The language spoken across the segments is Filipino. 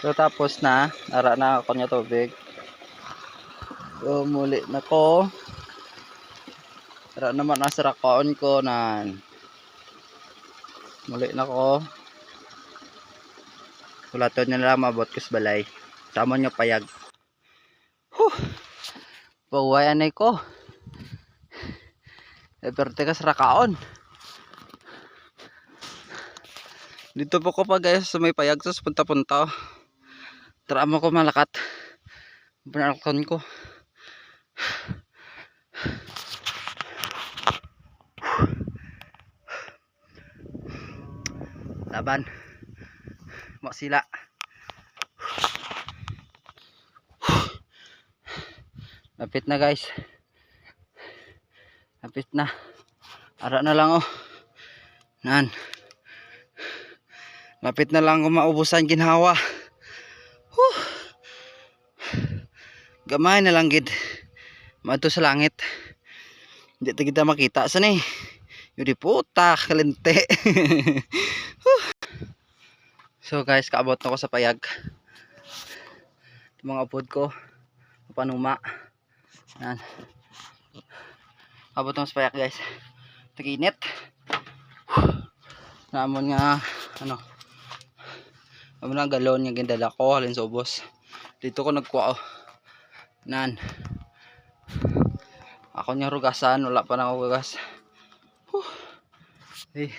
So tapos na, nara na ako niya tubig. So muli na ko. Nara naman nasa rakaon ko nan. Muli na ko. Kulaton niya lang mabot ko sa balay. Tama niya payag. Huh. Bawayan na ko. Eperte ka sa rakaon. Dito po ko pa guys sa may payag sa punta-punta. Tara mo ko malakat. Banalkon ko. Laban. Mo sila. Lapit na guys. Lapit na. Ara na lang oh. Nan. Lapit na lang kung maubusan ginhawa. Huh. Gamay na lang gid. Madto sa langit. Hindi ta kita makita sa ni. Yudi puta, kalente. Huh. so guys, kaabot na ko sa payag. Ito mga upod ko. Panuma. Yan. Abot na sa payag guys. Taginit. Naamon nga ano Amo na galon yung gindala ko halin sa ubos. Dito ko nagkuha oh. Nan. Ako niya rugasan, wala pa na ako rugas. Huh. Hey.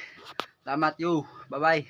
Salamat you. Bye-bye.